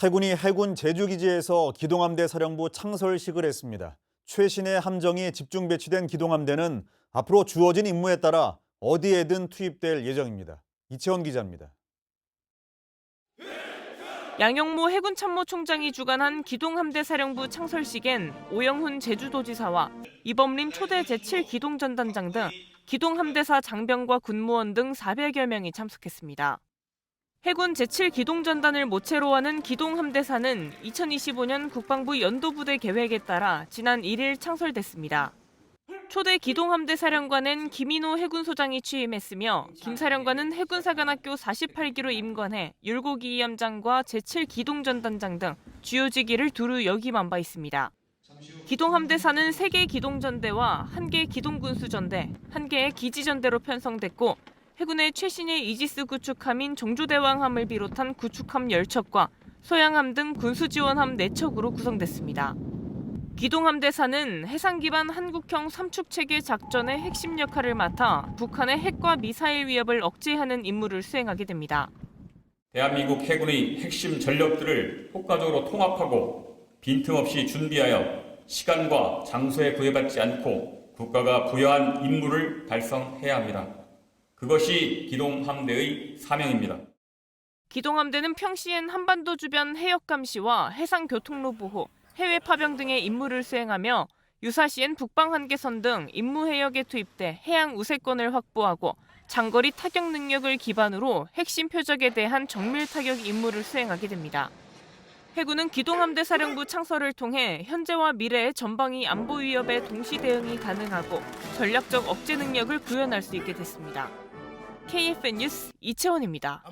해군이 해군 제주기지에서 기동함대 사령부 창설식을 했습니다. 최신의 함정이 집중 배치된 기동함대는 앞으로 주어진 임무에 따라 어디에든 투입될 예정입니다. 이채원 기자입니다. 양영모 해군참모총장이 주관한 기동함대 사령부 창설식엔 오영훈 제주도지사와 이범림 초대 제7기동전단장 등 기동함대사 장병과 군무원 등 400여 명이 참석했습니다. 해군 제7기동전단을 모체로 하는 기동함대사는 2025년 국방부 연도부대 계획에 따라 지난 1일 창설됐습니다. 초대 기동함대 사령관은 김인호 해군소장이 취임했으며 김 사령관은 해군사관학교 48기로 임관해 율곡이 함장과 제7기동전단장 등 주요 직위를 두루 역임한 바 있습니다. 기동함대사는 3개 기동전대와 1개 기동군수전대, 1개의 기지전대로 편성됐고 해군의 최신의 이지스 구축함인 종조대왕함을 비롯한 구축함 10척과 소양함 등 군수지원함 4척으로 구성됐습니다. 기동함대사는 해상 기반 한국형 삼축체계 작전의 핵심 역할을 맡아 북한의 핵과 미사일 위협을 억제하는 임무를 수행하게 됩니다. 대한민국 해군의 핵심 전력들을 효과적으로 통합하고 빈틈없이 준비하여 시간과 장소에 구애받지 않고 국가가 부여한 임무를 달성해야 합니다. 그것이 기동 함대의 사명입니다. 기동 함대는 평시엔 한반도 주변 해역 감시와 해상 교통로 보호, 해외 파병 등의 임무를 수행하며 유사시엔 북방 한계선 등 임무 해역에 투입돼 해양 우세권을 확보하고 장거리 타격 능력을 기반으로 핵심 표적에 대한 정밀 타격 임무를 수행하게 됩니다. 해군은 기동함대 사령부 창설을 통해 현재와 미래의 전방위 안보 위협에 동시 대응이 가능하고 전략적 억제 능력을 구현할 수 있게 됐습니다. KFN 뉴스 이채원입니다.